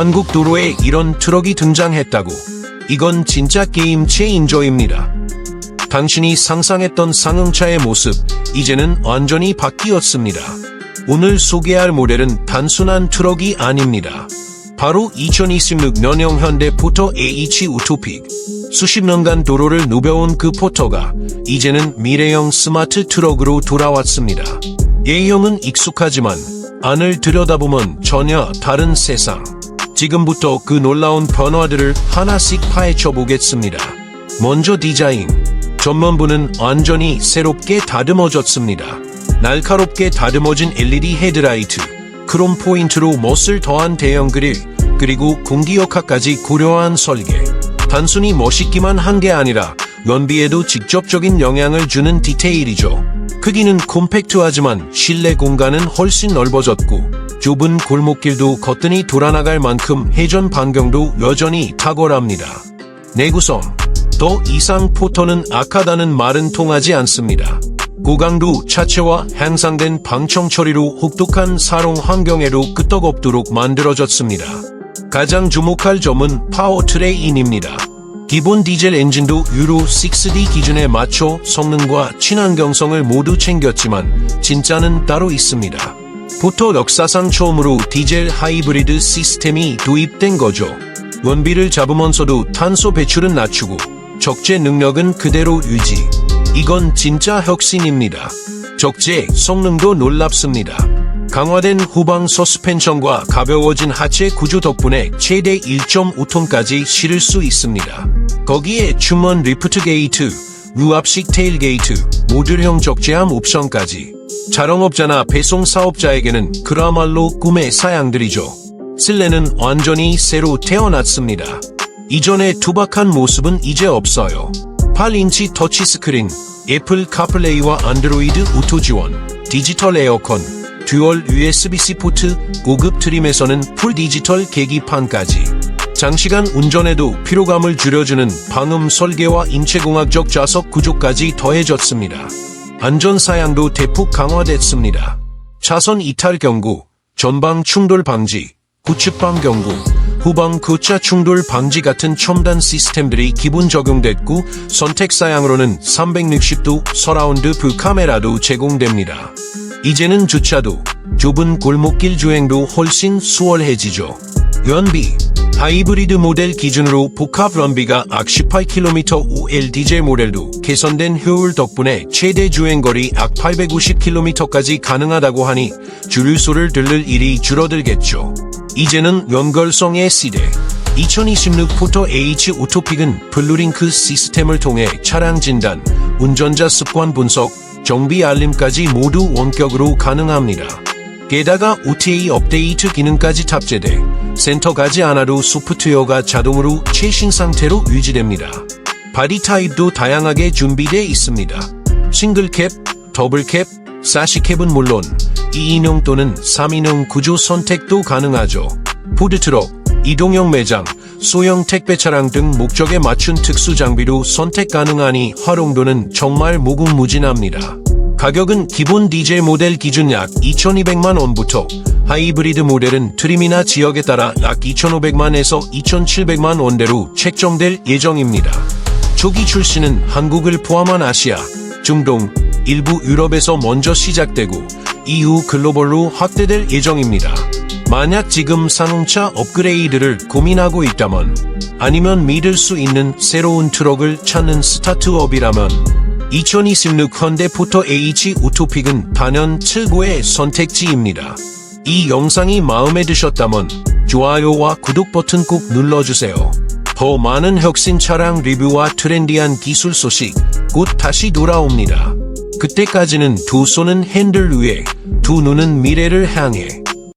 한국 도로에 이런 트럭이 등장했다고. 이건 진짜 게임 체인저입니다. 당신이 상상했던 상용차의 모습, 이제는 완전히 바뀌었습니다. 오늘 소개할 모델은 단순한 트럭이 아닙니다. 바로 2026년형 현대 포터 AH 우토픽. 수십 년간 도로를 누벼온 그 포터가 이제는 미래형 스마트 트럭으로 돌아왔습니다. A형은 익숙하지만 안을 들여다보면 전혀 다른 세상. 지금부터 그 놀라운 변화들을 하나씩 파헤쳐 보겠습니다. 먼저 디자인. 전면부는 완전히 새롭게 다듬어졌습니다. 날카롭게 다듬어진 LED 헤드라이트, 크롬 포인트로 멋을 더한 대형 그릴, 그리고 공기역학까지 고려한 설계. 단순히 멋있기만 한 게 아니라 연비에도 직접적인 영향을 주는 디테일이죠. 크기는 콤팩트하지만 실내 공간은 훨씬 넓어졌고 좁은 골목길도 거뜬히 돌아나갈 만큼 회전 반경도 여전히 탁월합니다. 내구성 더 이상 포터는 악하다는 말은 통하지 않습니다. 고강도 차체와 향상된 방청 처리로 혹독한 사용 환경에도 끄떡없도록 만들어졌습니다. 가장 주목할 점은 파워트레인입니다. 기본 디젤 엔진도 유로 6D 기준에 맞춰 성능과 친환경성을 모두 챙겼지만 진짜는 따로 있습니다. 포터 역사상 처음으로 디젤 하이브리드 시스템이 도입된 거죠. 원비를 잡으면서도 탄소 배출은 낮추고 적재 능력은 그대로 유지. 이건 진짜 혁신입니다. 적재 성능도 놀랍습니다. 강화된 후방 서스펜션과 가벼워진 하체 구조 덕분에 최대 1.5톤까지 실을 수 있습니다. 거기에 충원 리프트 게이트, 루압식 테일 게이트, 모듈형 적재함 옵션까지. 자영업자나 배송 사업자에게는 그야말로 꿈의 사양들이죠. 실내는 완전히 새로 태어났습니다. 이전의 투박한 모습은 이제 없어요. 8인치 터치스크린, 애플 카플레이와 안드로이드 오토 지원, 디지털 에어컨, 듀얼 USB-C 포트, 고급 트림에서는 풀 디지털 계기판까지. 장시간 운전에도 피로감을 줄여주는 방음 설계와 인체공학적 좌석 구조까지 더해졌습니다. 안전 사양도 대폭 강화됐습니다. 차선 이탈 경고, 전방 충돌 방지, 구축방 경고, 후방 교차 충돌 방지 같은 첨단 시스템들이 기본 적용됐고 선택 사양으로는 360도 서라운드 뷰 카메라도 제공됩니다. 이제는 주차도, 좁은 골목길 주행도 훨씬 수월해지죠. 연비, 하이브리드 모델 기준으로 복합 연비가 약 18km OL 디젤 모델도 개선된 효율 덕분에 최대 주행거리 약 850km까지 가능하다고 하니 주유소를 들를 일이 줄어들겠죠. 이제는 연결성의 시대. 2026 포터 H 오토픽은 블루링크 시스템을 통해 차량 진단, 운전자 습관 분석, 정비 알림까지 모두 원격으로 가능합니다. 게다가 OTA 업데이트 기능까지 탑재돼 센터 가지 않아도 소프트웨어가 자동으로 최신 상태로 유지됩니다. 바디 타입도 다양하게 준비되어 있습니다. 싱글캡, 더블캡, 사시캡은 물론 2인용 또는 3인용 구조 선택도 가능하죠. 푸드트럭, 이동형 매장, 소형 택배 차량 등 목적에 맞춘 특수 장비로 선택 가능하니 활용도는 정말 무궁무진합니다. 가격은 기본 디젤 모델 기준 약 2,200만 원부터 하이브리드 모델은 트림이나 지역에 따라 약 2,500만에서 2,700만 원대로 책정될 예정입니다. 초기 출시는 한국을 포함한 아시아, 중동, 일부 유럽에서 먼저 시작되고 이후 글로벌로 확대될 예정입니다. 만약 지금 자동차 업그레이드를 고민하고 있다면 아니면 믿을 수 있는 새로운 트럭을 찾는 스타트업이라면 2026 현대 포터 H 우토픽은 단연 최고의 선택지입니다. 이 영상이 마음에 드셨다면 좋아요와 구독 버튼 꼭 눌러주세요. 더 많은 혁신 차량 리뷰와 트렌디한 기술 소식 곧 다시 돌아옵니다. 그때까지는 두 손은 핸들 위에, 두 눈은 미래를 향해